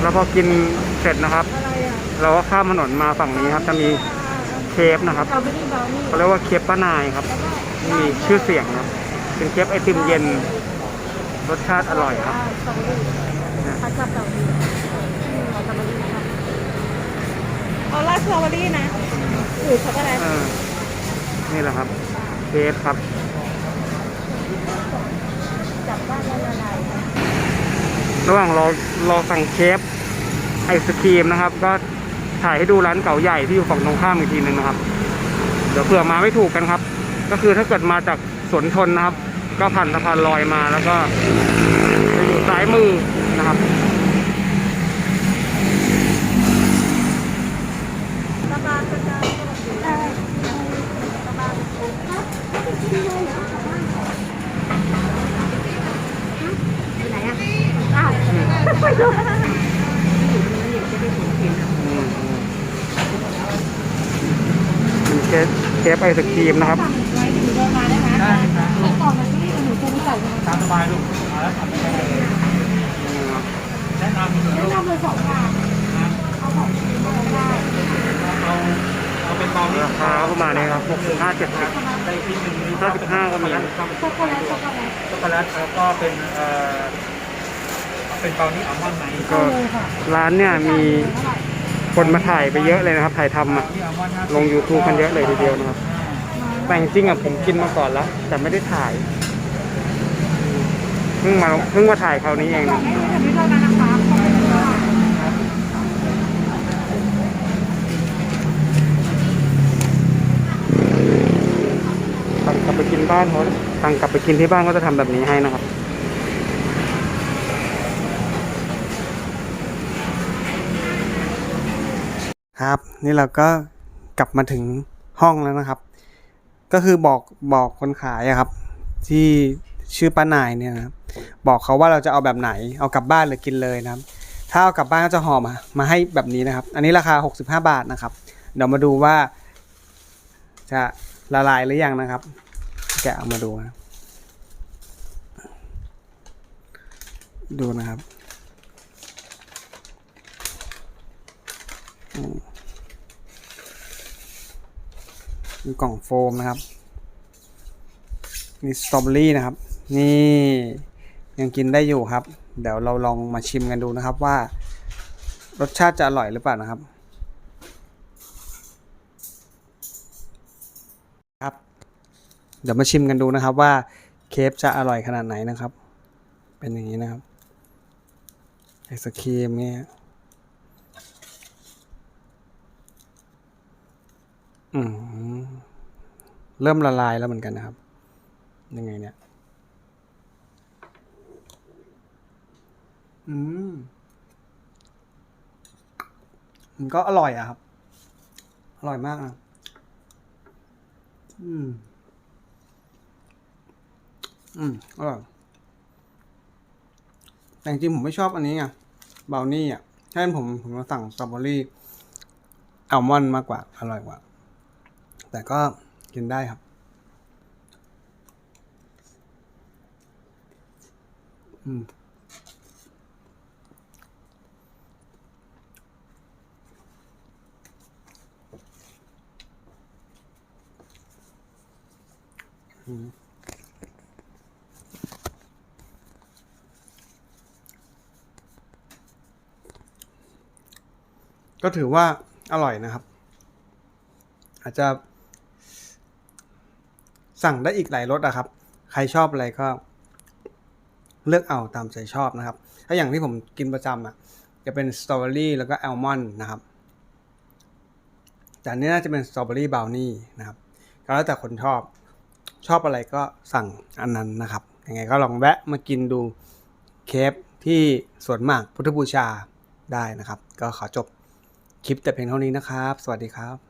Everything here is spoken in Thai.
แล้วพอกินเสร็จนะครับอะไรอะเราก็ข้ามถนนมาฝั่งนี้ครับ จะมีเคฟนะครับเราไม่ได้เบานี่เขาเรียกว่าเคฟป้านายครับที่มีชื่อเสียงครับเป็นเคฟไอติมเย็น รสชาติอร่อยครับสตรอเบอรี่พัดกับสตรอเบอรี่อืมเอาสตรอเบอรี่ครับเอาราดสตรอเบอรี่นะหรือช็อกโกแลตเออนี่แหละครับเคฟครับ จับบ้านละลาย ระหว่างรอรอสั่งเคฟไอศครีมนะครับ ก็ถ่ายให้ดูร้านเก่าใหญ่ที่อยู่ฝั่งตรงข้ามอีกทีหนึ่งนะครับ เดี๋ยวเผื่อมาไม่ถูกกันครับ ก็คือถ้าเกิดมาจากสวนชนนะครับ ก็ผ่านสะพานลอยมาแล้วก็จะอยู่ซ้ายมือนะครับ ตะบานตะบานตะบานตะบานอยู่ไหนอะอ้าวไปดู อืมอืม เป็นเคฟเคฟไอศครีมนะครับไดินมาได้ไหมได้ค่ะก่อมาที่หนูจะไปใส่ตามสบายลูกมาแล้วทำได้เลยแนะนำเลยแนะนำเลยสองอย่างเอาของได้เอาเอาเป็นเบานี่ราคาประมาณนี้ครับหกสิบห้าเจ็ดสิบได้ที่หนึ่งห้าสิบห้าก็มีช็อกโกแลตช็อกโกแลตช็อกโกแลตแล้วก็เป็นเอ่อ เป็นเบานี่อัลมอนด์ไหมก็ร้านเนี่ยมีคนมาถ่ายไปเยอะเลยนะครับ ถ่ายทำอะนี่อัลมอนด์ห้าสิบลง YouTube กันเยอะเลยทีเดียวนะครับ แต่จริงๆอะผมกินมาก่อนแล้ว แต่ไม่ได้ถ่ายเพิ่งมาเพิ่งมาถ่ายคราวนี้เองต่านะคะขอบคุณค่ะสั่งกลับไปกินบ้านเขาสั่งกลับไปกินที่บ้านก็จะทำแบบนี้ให้นะครับ ครับ นี่เราก็กลับมาถึงห้องแล้วนะครับ ก็คือบอกบอกคนขายอะครับ ที่ชื่อป้านายเนี่ยนะครับบอกเขาว่าเราจะเอาแบบไหน เอากลับบ้านหรือกินเลยนะครับ ถ้าเอากลับบ้านก็จะห่อมามาให้แบบนี้นะครับ อันนี้ราคา 65 บาทนะครับ เดี๋ยวมาดูว่า จะละลายหรือยังนะครับ แกะออกมาดูนะดูนะครับ อืม มีกล่องโฟมนะครับ มีสตรอเบอรี่นะครับ นี่ยังกินได้อยู่ครับ เดี๋ยวเราลองมาชิมกันดูนะครับว่า รสชาติจะอร่อยหรือเปล่านะครับ ครับ เดี๋ยวมาชิมกันดูนะครับว่าเคฟจะอร่อยขนาดไหนนะครับ เป็นอย่างนี้นะครับไอศครีมเนี่ยอืม เริ่มละลายแล้วเหมือนกันนะครับ ยังไงเนี่ย อืม มันก็อร่อยอะครับ อร่อยมากนะอืม อืม อร่อย แต่จริงผมไม่ชอบอันนี้ไงบาวนี่อะถ้าเป็นผมผมจะสั่งสตรอเบอรี่อัลมอนด์มากกว่า อร่อยกว่า แต่ก็ กินได้ครับอืมก็ถือว่าอร่อยนะครับ อาจจะ สั่งได้อีกหลายรสอะครับ ใครชอบอะไรก็ เลือกเอาตามใจชอบนะครับ ถ้าอย่างที่ผมกินประจำอะจะเป็นสตรอเบอรี่แล้วก็แอลมอนด์นะครับแต่อันนี้น่าจะเป็นสตรอเบอรี่บราวนี่นะครับก็แล้วแต่คนชอบชอบอะไรก็สั่งอันนั้นนะครับยังไงก็ลองแวะมากินดูเคฟที่สวนหมากพุทธบูชาได้นะครับ ก็ขอจบคลิปแต่เพียงเท่านี้นะครับ สวัสดีครับ